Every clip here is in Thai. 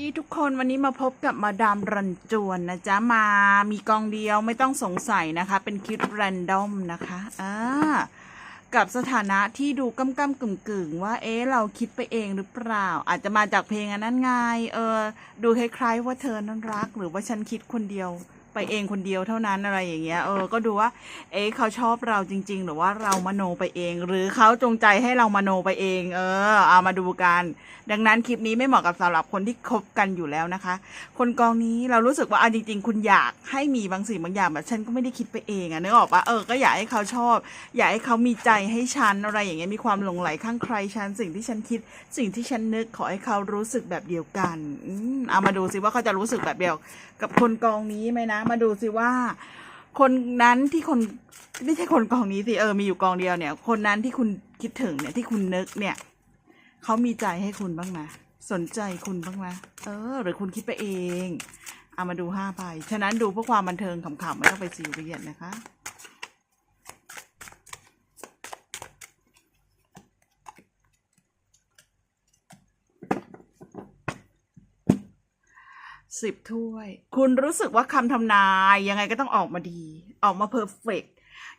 ดีทุกคนวันนี้มาพบกับมาดามรันจวนนะจ๊ะ มามีกองเดียวไม่ต้องสงสัยนะคะ เป็นคลิปแรนดอมนะคะอ่ากับสถานะที่ดูก้ำก้ำกึ่งกึ่งๆว่า เอ๊ะ เราคิดไปเองหรือเปล่า อาจจะมาจากเพลงอันนั้นไงเออ ดูคล้ายๆว่าเธอนั้นรัก หรือว่าฉันคิดคนเดียว ไปเองคนเดียวเท่านั้นอะไรอย่างเงี้ยเออก็ดูว่า เอ๊ะเขาชอบเราจริง ๆ หรือว่าเรามโนไปเอง หรือเขาจงใจให้เรามโนไปเอง เออ เอามาดูกัน ดังนั้นคลิปนี้ไม่เหมาะกับสำหรับคนที่คบกันอยู่แล้วนะคะ คนกองนี้เรารู้สึกว่าอะจริง ๆ คุณอยากให้มีบางสิ่งบางอย่างแบบฉันก็ไม่ได้คิดไปเองอะนึกออกปะเออก็อยากให้เขาชอบ อยากให้เขามีใจให้ฉันอะไรอย่างเงี้ยมีความหลงไหลข้างใครฉันสิ่งที่ฉันคิด สิ่งที่ฉันนึกขอให้เขารู้สึกแบบเดียวกันอืมเอามาดูสิว่าเขาจะรู้สึกแบบเดียว กับคนกองนี้ไหมนะมาดูสิว่า คนนั้นที่คนไม่ใช่คนกองนี้สิเออมีอยู่กองเดียวเนี่ย คนนั้นที่คุณคิดถึงเนี่ยที่คุณนึกเนี่ยเขามีใจให้คุณบ้างไหมสนใจคุณบ้างไหมเออ หรือคุณคิดไปเองเอามาดูห้าใบฉะนั้นดูเพื่อความบันเทิงขำๆไม่ต้องไปซีเรียสนะคะ สิบถ้วย คุณรู้สึกว่าคำทำนายยังไงก็ต้องออกมาดี ออกมาเพอร์เฟก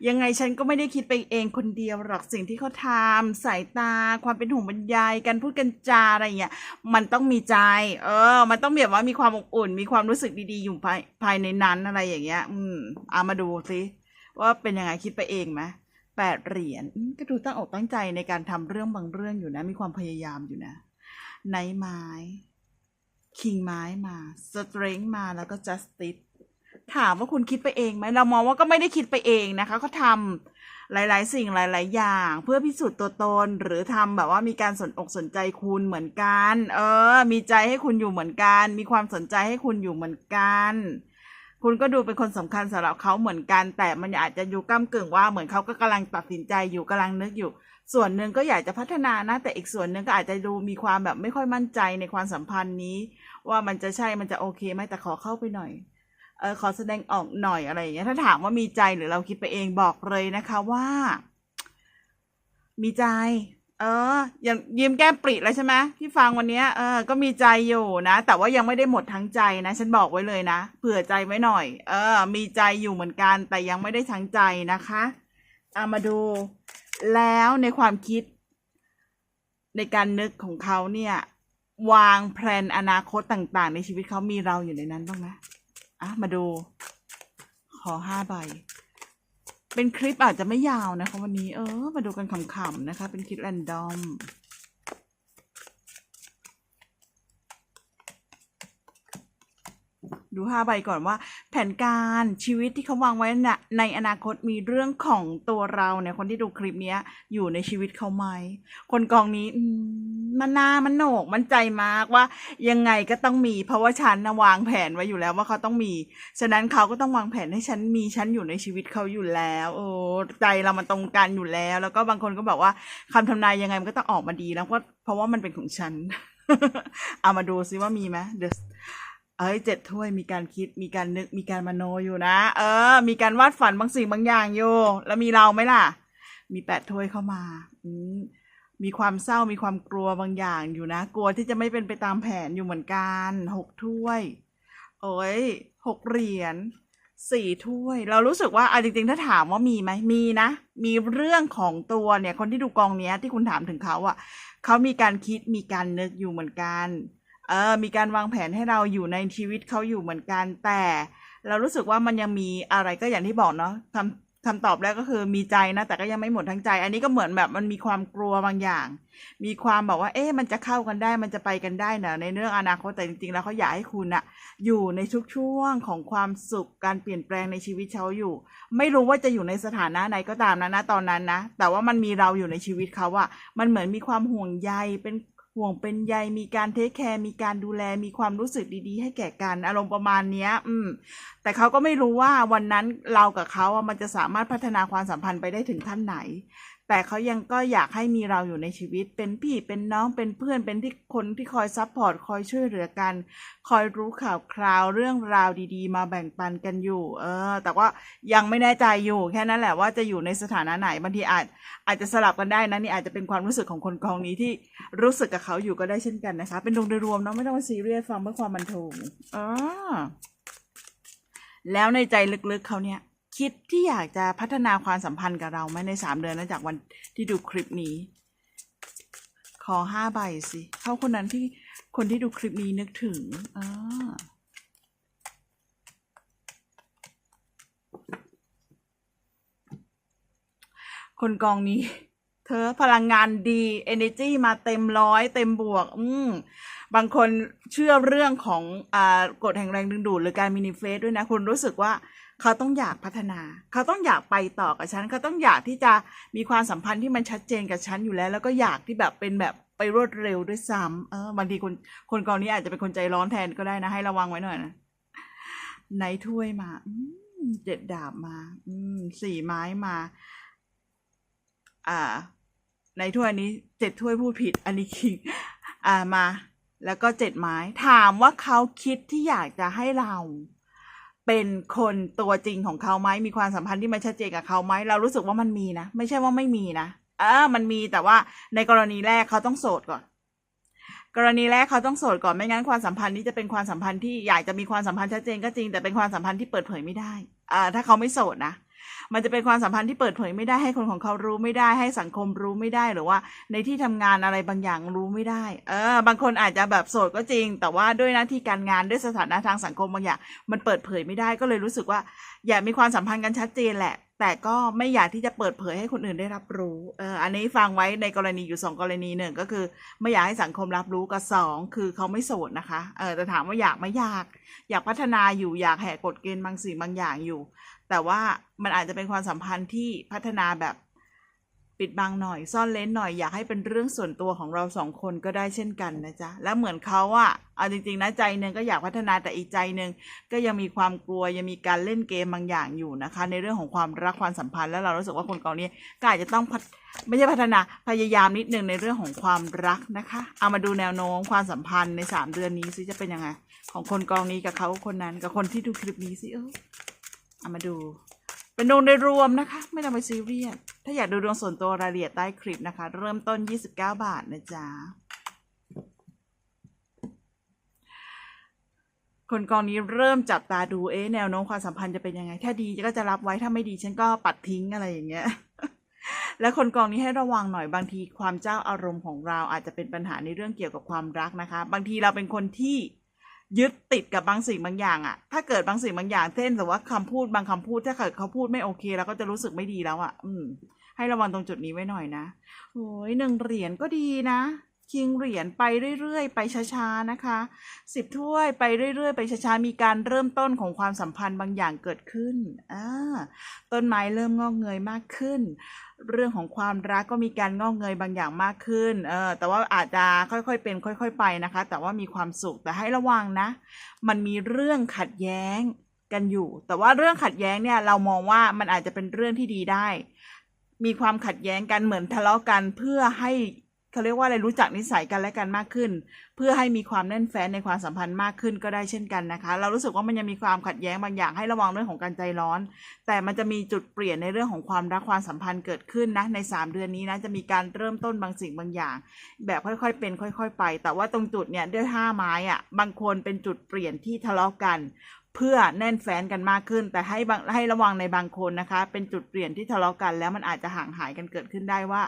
ยังไงฉันก็ไม่ได้คิดไปเองคนเดียวหรอกสิ่งที่เขาทำสายตา ความเป็นห่วงบรรยายการพูดกันจาอะไรเงี้ยมันต้องมีใจ เออ มันต้องแบบว่ามีความอบอุ่น มีความรู้สึกดีๆอยู่ภายภายในนั้นอะไรอย่างเงี้ย อืมเอามาดูสิว่าเป็นยังไงคิดไปเองไหมแปดเหรียญก็ดูตั้งอกตั้งใจในการทำเรื่องบางเรื่องอยู่นะ มีความพยายามอยู่นะไนไม้ คิงไม้มาสเตรงมาแล้วก็จัสติสถามว่าคุณคิดไปเองไหมเรามองว่าก็ไม่ได้คิดไปเองนะคะเขาทำหลาย ๆ สิ่งหลาย ๆ อย่าง เพื่อพิสูจน์ตัวตนหรือทำแบบว่ามีการสนอกสนใจคุณเหมือนกัน เออ มีใจให้คุณอยู่เหมือนกัน มีความสนใจให้คุณอยู่เหมือนกัน คุณก็ดูเป็นคนสำคัญสำหรับเขาเหมือนกัน แต่มันอาจจะอยู่ก้ากึ่งว่าเหมือนเขาก็กำลังตัดสินใจอยู่กำลังนึกอยู่ ส่วนหนึ่งก็อยากจะพัฒนานะ แต่อีกส่วนหนึ่งก็อาจจะดูมีความแบบไม่ค่อยมั่นใจในความสัมพันธ์นี้ ว่ามันจะใช่มันจะโอเคไหมแต่ขอเข้าไปหน่อยเออขอแสดงออกหน่อยอะไรอย่างเงี้ยถ้าถามว่ามีใจหรือเราคิดไปเองบอกเลยนะคะว่า มีใจ เอออยังยิ้มแก้มปริแล้วใช่ไหมที่ฟังวันนี้เออก็มีใจอยู่นะแต่ว่ายังไม่ได้หมดทั้งใจนะ ฉันบอกไว้เลยนะเผื่อใจไว้หน่อย เออ มีใจอยู่เหมือนกัน แต่ยังไม่ได้ทั้งใจนะคะเอามาดู แล้วในความคิด ในการนึกของเขาเนี่ย วางแผนอนาคตต่าง ๆ ในชีวิตเขามีเราอยู่ในนั้นบ้างไหมอะมาดู ขอห้าใบ เป็นคลิปอาจจะไม่ยาวนะคะวันนี้ เออ มาดูกันขำๆนะคะ เป็นคลิปแรนดอม ดูห้าใบก่อนว่า แผนการชีวิตที่เขาวางไว้น่ะในอนาคตมีเรื่องของตัวเราเนี่ยคนที่ดูคลิปเนี้ย อยู่ในชีวิตเขาไหมคนกองนี้มันนามันโหนกมันใจมากว่า ยังไงก็ต้องมี เพราะว่าฉันนะวางแผนไว้อยู่แล้วว่าเขาต้องมี ฉะนั้นเขาก็ต้องวางแผนให้ฉันมีฉันอยู่ในชีวิตเขาอยู่แล้ว โอ้ใจเรามันตรงกันอยู่แล้ว แล้วก็บางคนก็บอกว่าคำทำนายยังไงมันก็ต้องออกมาดีแล้วก็เพราะว่ามันเป็นของฉันเอามาดูซิว่ามีไหมเด เอ้ยเจ็ดถ้วยมีการคิดมีการนึกมีการมโนอยู่นะ เออ มีการวาดฝันบางสิ่งบางอย่างอยู่แล้วมีเราไหมล่ะ มีแปดถ้วยเข้ามา อืมมีความเศร้ามีความกลัวบางอย่างอยู่นะ กลัวที่จะไม่เป็นไปตามแผนอยู่เหมือนกันหกถ้วย โอ้ยหกเหรียญสี่ถ้วย เรารู้สึกว่าเอาจริงๆ ถ้าถามว่ามีไหมมีนะ มีเรื่องของตัวเนี่ย คนที่ดูกองเนี้ยที่คุณถามถึงเขาอะ่ะเขามีการคิดมีการนึกอยู่เหมือนกัน เออมีการวางแผนให้เราอยู่ในชีวิตเขาอยู่เหมือนกัน แต่เรารู้สึกว่ามันยังมีอะไรก็อย่างที่บอกเนาะคำคำตอบแรกก็คือมีใจนะ แต่ก็ยังไม่หมดทั้งใจ อันนี้ก็เหมือนแบบมันมีความกลัวบางอย่าง มีความแบบว่า เอ๊ะมันจะเข้ากันได้ มันจะไปกันได้นะในเรื่องอนาคตแต่จริงๆ แล้วเขาอยากให้คุณอะอยู่ในทุกช่วงของความสุขการเปลี่ยนแปลงในชีวิตเขาอยู่ ไม่รู้ว่าจะอยู่ในสถานะไหนก็ตามนะนะตอนนั้นนะแต่ว่ามันมีเราอยู่ในชีวิตเขาอะมันเหมือนมีความห่วงใยเป็น ห่วงเป็นใยมีการเทคแคร์มีการดูแลมีความรู้สึกดีๆ ให้แก่กันอารมณ์ประมาณเนี้ย อืม แต่เขาก็ไม่รู้ว่าวันนั้นเรากับเขาอะมันจะสามารถพัฒนาความสัมพันธ์ไปได้ถึงขั้นไหน แต่เขายังก็อยากให้มีเราอยู่ในชีวิต เป็นพี่เป็นน้องเป็นเพื่อนเป็นที่คนที่คอยซัพพอร์ตคอยช่วยเหลือกัน คอยรู้ข่าวคราวเรื่องราวดี ๆ มาแบ่งปันกันอยู่ เออ แต่ว่ายังไม่แน่ใจอยู่แค่นั้นแหละว่าจะอยู่ในสถานะไหนบางทีอาจ อาจจะสลับกันได้นะนี่อาจจะเป็นความรู้สึกของคนกองนี้ที่รู้สึกกับเขาอยู่ก็ได้เช่นกันนะคะ เป็นดวงโดยรวมเนาะไม่ต้องซีเรียสฟังเพื่อความบันเทิงอ๋อแล้วในใจลึกๆเขาเนี่ย คิดที่อยากจะพัฒนาความสัมพันธ์กับเราไหมในสามเดือนนะจากวันที่ดูคลิปนี้ ขอห้าใบสิเขาคนนั้นที่คนที่ดูคลิปนี้นึกถึงอ่าคนกองนี้ เธอพลังงานดี energy มาเต็มร้อย เต็มบวก อืมบางคนเชื่อเรื่องของอ่ากฎแห่งแรงดึงดูดหรือการมินิเฟสด้วยนะ คุณรู้สึกว่าเขาต้องอยากพัฒนา เขาต้องอยากไปต่อกับฉัน เขาต้องอยากที่จะมีความสัมพันธ์ที่มันชัดเจนกับฉันอยู่แล้ว แล้วก็อยากที่แบบเป็นแบบไปรวดเร็วด้วยซ้ำเออบางทีคนคนกองนี้อาจจะเป็นคนใจร้อนแทนก็ได้นะ ให้ระวังไว้หน่อยนะในถ้วยมาอืมเจ็ดดาบมา อืมสี่ไม้มา อ่า ในถ้วยนี้เจ็ดถ้วยพูดผิดอันนี้คิงอ่ามา แล้วก็เจ็ดไม้ ถามว่าเขาคิดที่อยากจะให้เราเป็นคนตัวจริงของเขาไหมมีความสัมพันธ์ที่มันชัดเจนกับเขาไหมเรารู้สึกว่ามันมีนะไม่ใช่ว่าไม่มีนะเออมันมีแต่ว่าในกรณีแรกเขาต้องโสดก่อน กรณีแรกเขาต้องโสดก่อนไม่งั้นความสัมพันธ์นี้จะเป็นความสัมพันธ์ที่อยากจะมีความสัมพันธ์ชัดเจนก็จริงแต่เป็นความสัมพันธ์ที่เปิดเผยไม่ได้อ่าถ้าเขาไม่โสดนะ มันจะเป็นความสัมพันธ์ที่เปิดเผยไม่ได้ให้คนของเขารู้ไม่ได้ให้สังคมรู้ไม่ได้หรือว่า ในที่ทำงานอะไรบางอย่างรู้ไม่ได้ เออ บางคนอาจจะแบบโสดก็จริง แต่ว่าด้วยหน้าที่การงานด้วยสถานะทางสังคมบางอย่างมันเปิดเผยไม่ได้ก็เลยรู้สึกว่า อยากมีความสัมพันธ์กันชัดเจนแหละ แต่ก็ไม่อยากที่จะเปิดเผยให้คนอื่นได้รับรู้เอออันนี้ฟังไว้ในกรณีอยู่สองกรณีหนึ่งก็คือ ไม่อยากให้สังคมรับรู้กับสองคือเขาไม่โสดนะคะเออแต่ถามว่าอยากไม่อยาก อยากพัฒนาอยู่อยากแหกกฎเกณฑ์บางสิ่งบางอย่างอยู่ แต่ว่ามันอาจจะเป็นความสัมพันธ์ที่พัฒนาแบบปิดบังหน่อยซ่อนเลนหน่อยอยากให้เป็นเรื่องส่วนตัวของเราสองคนก็ได้เช่นกันนะจ๊ะแล้วเหมือนเขาอะเอาจริงๆนะใจหนึ่งก็อยากพัฒนาแต่อีกใจหนึ่งก็ยังมีความกลัวยังมีการเล่นเกมบางอย่างอยู่นะคะ ในเรื่องของความรักความสัมพันธ์แล้วเรารู้สึกว่าคนกองนี้ก็อาจจะต้องพัฒไม่ใช่พัฒนาพยายามนิดนึงในเรื่องของความรักนะคะ เอามาดูแนวโน้มความสัมพันธ์ในสามเดือนนี้ซิจะเป็นยังไงของคนกองนี้กับเขาคนนั้นกับคนที่ดูคลิปนี้สิเออ เอามาดูเป็นดวงโดยรวมนะคะ ไม่ต้องไปซีเรียสถ้าอยากดูดวงส่วนตัวรายละเอียดใต้คลิปนะคะ เริ่มต้น 29 บาทนะจ๊ะคนกองนี้เริ่มจับตาดูเอ๊ะแนวโน้มความสัมพันธ์จะเป็นยังไง ถ้าดีก็จะรับไว้ถ้าไม่ดีฉันก็ปัดทิ้งอะไรอย่างเงี้ยและคนกองนี้ให้ระวังหน่อยบางทีความเจ้าอารมณ์ของเราอาจจะเป็นปัญหาในเรื่องเกี่ยวกับความรักนะคะ บางทีเราเป็นคนที่ ยึดติดกับบางสิ่งบางอย่างอะถ้าเกิดบางสิ่งบางอย่างเช่นแต่ว่าคำพูดบางคำพูดถ้าเกิดเขาพูดไม่โอเคเราก็จะรู้สึกไม่ดีแล้วอะอืม ให้ระวังตรงจุดนี้ไว้หน่อยนะโอ้ยหนึ่งเหรียญก็ดีนะคิงเหรียญไปเรื่อยๆ ไปช้าๆนะคะสิบถ้วยไปเรื่อยๆ ไปช้าๆมีการเริ่มต้นของความสัมพันธ์บางอย่างเกิดขึ้นอ่าต้นไม้เริ่มงอกเงยมากขึ้น เรื่องของความรักก็มีการงอกเงยบางอย่างมากขึ้น เออ แต่ว่าอาจจะค่อยๆเป็น ค่อย ๆ ไปนะคะ แต่ว่ามีความสุข แต่ให้ระวังนะ มันมีเรื่องขัดแย้งกันอยู่ แต่ว่าเรื่องขัดแย้งเนี่ยเรามองว่ามันอาจจะเป็นเรื่องที่ดีได้ มีความขัดแย้งกันเหมือนทะเลาะกันเพื่อให้ เขาเรียกว่าอะไรรู้จักนิสัยกันและกันมากขึ้น เพื่อให้มีความแน่นแฟ้นในความสัมพันธ์มากขึ้นก็ได้เช่นกันนะคะ เรารู้สึกว่ามันยังมีความขัดแย้งบางอย่างให้ระวังเรื่องของการใจร้อน แต่มันจะมีจุดเปลี่ยนในเรื่องของความรักความสัมพันธ์เกิดขึ้นนะใน 3 เดือนนี้นะจะมีการเริ่มต้นบางสิ่งบางอย่าง แบบค่อยๆเป็น ค่อย ๆ ไป แต่ว่าตรงจุดเนี่ยด้วยห้าไม้อะบางคนเป็นจุดเปลี่ยนที่ทะเลาะกัน เพื่อแน่นแฟ้นกันมากขึ้น แต่ให้ให้ระวังในบางคนนะคะ เป็นจุดเปลี่ยนที่ทะเลาะกัน แล้วมันอาจจะห่างหายกันเกิดขึ้นได้ว่า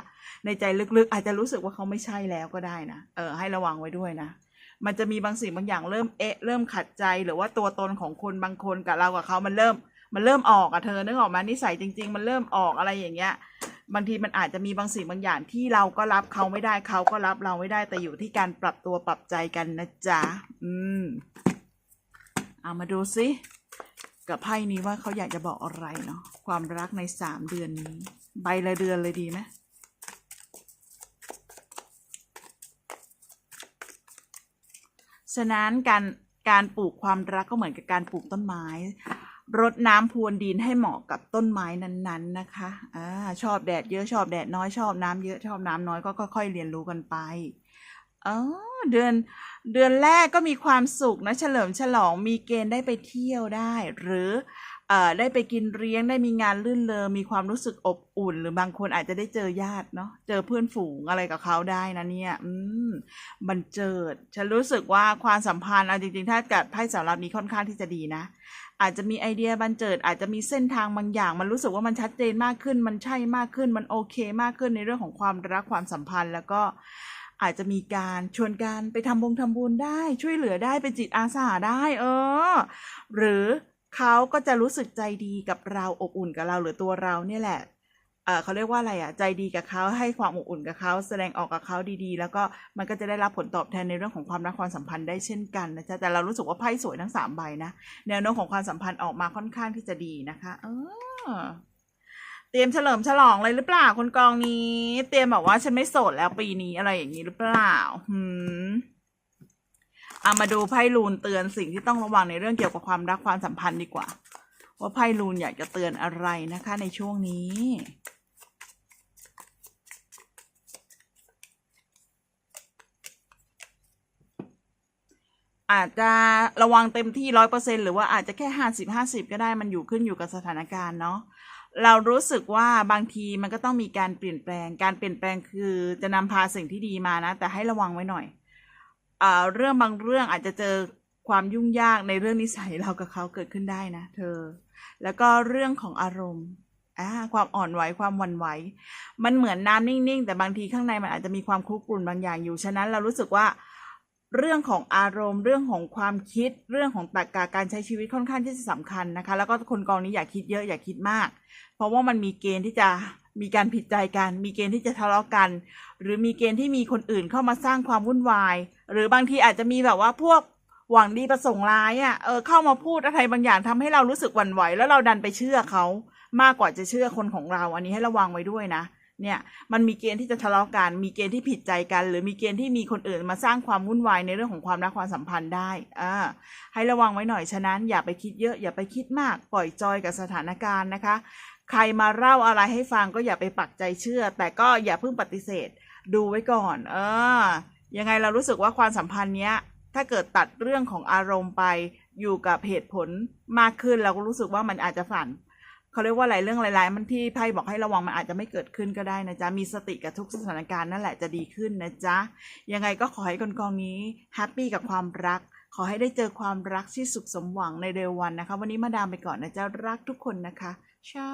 ในใจลึกๆ อาจจะรู้สึกว่าเขาไม่ใช่แล้วก็ได้นะเออให้ระวังไว้ด้วยนะมันจะมีบางสิ่งบางอย่างเริ่มเอะเริ่มขัดใจหรือว่าตัวตนของคนบางคนกับเรากับเขามันเริ่ม มันเริ่มออกอะเธอนึกออกมานิสัยจริง ๆ มันเริ่มออกอะไรอย่างเงี้ย บางทีมันอาจจะมีบางสิ่งบางอย่างที่เราก็รับเขาไม่ได้เขาก็รับเราไม่ได้แต่อยู่ที่การปรับตัวปรับใจกันนะจ๊ะ อืม เอามาดูซิกับไพ่นี้ว่าเขาอยากจะบอกอะไรเนาะความรักในสามเดือนนี้ ใบละเดือนเลยดีไหมฉะนั้นการการปลูกความรักก็เหมือนกับการปลูกต้นไม้รดน้ำพรวนดินให้เหมาะกับต้นไม้นั้นๆนะคะอ่าชอบแดดเยอะชอบแดดน้อยชอบน้ำเยอะชอบน้ำน้อยก็ค่อยๆเรียนรู้กันไปอ๋อเดือน เดือนแรกก็มีความสุขนะเฉลิมฉลองมีเกณฑ์ได้ไปเที่ยวได้ หรืออได้ไปกินเลี้ยงได้มีงานลื่นเลงมีความรู้สึกอบอุ่น หรือบางคนอาจจะได้เจอญาติเนาะเจอเพื่อนฝูงอะไรกับเขาได้นะเนี่ย อืมบันเจิด ฉันรู้สึกว่าความสัมพันธ์เอาจริงๆ ถ้าเกิดไพ่สำหรับนี้ค่อนข้างที่จะดีนะอาจจะมีไอเดียบันเจิดอาจจะมีเส้นทางบางอย่าง มันรู้สึกว่ามันชัดเจนมากขึ้น มันใช่มากขึ้น มันโอเคมากขึ้นในเรื่องของความรักความสัมพันธ์ แล้วก็ อาจจะมีการชวนกันไปทำบงทำบุญได้ ช่วยเหลือได้เป็นจิตอาสาได้ เออ หรือเขาก็จะรู้สึกใจดีกับเราอบอุ่นกับเราหรือตัวเราเนี่ยแหละเขาเรียกว่าอะไรอะใจดีกับเขาให้ความอบอุ่นกับเขาแสดงออกกับเขาดีๆ แล้วก็มันก็จะได้รับผลตอบแทนในเรื่องของความรักความสัมพันธ์ได้เช่นกันนะจ๊ะแต่เรารู้สึกว่าไพ่สวยทั้งสามใบนะแนวโน้มของความสัมพันธ์ออกมาค่อนข้างที่จะดีนะคะ เออ รียมเฉลิมฉลองเลยหรือเปล่าคนกองนี้ เตรียมแบบว่าฉันไม่โสดแล้วปีนี้อะไรอย่างนี้หรือเปล่าหืมเอามาดูไพ่ลูนเตือนสิ่งที่ต้องระวังในเรื่องเกี่ยวกับความรักความสัมพันธ์ดีกว่า ว่าไพ่ลูนอยากจะเตือนอะไรนะคะ ในช่วงนี้ อาจจะระวังเต็มที่ร้อยเปอร์เซ็นหรือว่าอาจจะแค่ห้าสิบห้าสิบก็ได้มันอยู่ขึ้นอยู่กับสถานการณ์เนาะ เรารู้สึกว่าบางทีมันก็ต้องมีการเปลี่ยนแปลง การเปลี่ยนแปลงคือจะนำพาสิ่งที่ดีมานะ แต่ให้ระวังไว้หน่อยอ่าเรื่องบางเรื่องอาจจะเจอความยุ่งยากในเรื่องนิสัยเรากับเขาเกิดขึ้นได้นะ เธอ แล้วก็เรื่องของอารมณ์อ่าความอ่อนไหวความวันไหว มันเหมือนน้ำนิ่งๆ แต่บางทีข้างในมันอาจจะมีความคลุกรุ่นบางอย่างอยู่ ฉะนั้นเรารู้สึกว่า เรื่องของอารมณ์ เรื่องของความคิด เรื่องของตรรกะการใช้ชีวิตค่อนข้างที่จะสำคัญนะคะ แล้วก็คนกองนี้อย่าคิดเยอะอย่าคิดมาก เพราะว่ามันมีเกณฑ์ที่จะมีการผิดใจกัน มีเกณฑ์ที่จะทะเลาะกัน หรือมีเกณฑ์ที่มีคนอื่นเข้ามาสร้างความวุ่นวาย หรือบางทีอาจจะมีแบบว่าพวกหวังดีประสงค์ร้ายอะเออเข้ามาพูดอะไรบางอย่างทำให้เรารู้สึกหวั่นไหว แล้วเราดันไปเชื่อเขามากกว่าจะเชื่อคนของเรา อันนี้ให้ระวังไว้ด้วยนะ เนี่ยมันมีเกณฑ์ที่จะทะเลาะกัน มีเกณฑ์ที่ผิดใจกัน หรือมีเกณฑ์ที่มีคนอื่นมาสร้างความวุ่นวายในเรื่องของความรักความสัมพันธ์ได้อ่าให้ระวังไว้หน่อยฉะนั้น อย่าไปคิดเยอะอย่าไปคิดมากปล่อยจอยกับสถานการณ์นะคะ ใครมาเล่าอะไรให้ฟังก็อย่าไปปักใจเชื่อ แต่ก็อย่าเพิ่งปฏิเสธ ดูไว้ก่อน เออ ยังไงเรารู้สึกว่าความสัมพันธ์เนี้ยถ้าเกิดตัดเรื่องของอารมณ์ไปอยู่กับเหตุผลมากขึ้นเราก็รู้สึกว่ามันอาจจะฝัน เขาเรียกว่าอะไรเรื่องหลายๆมันที่ไพ่บอกให้ระวังมันอาจจะไม่เกิดขึ้นก็ได้นะจ๊ะ มีสติกับทุกสถานการณ์นั่นแหละจะดีขึ้นนะจ๊ะ ยังไงก็ขอให้กองกองนี้แฮปปี้กับความรัก ขอให้ได้เจอความรักที่สุขสมหวังในเร็ววันนะคะ วันนี้มาดามไปก่อนนะจ๊ะ รักทุกคนนะคะเช้า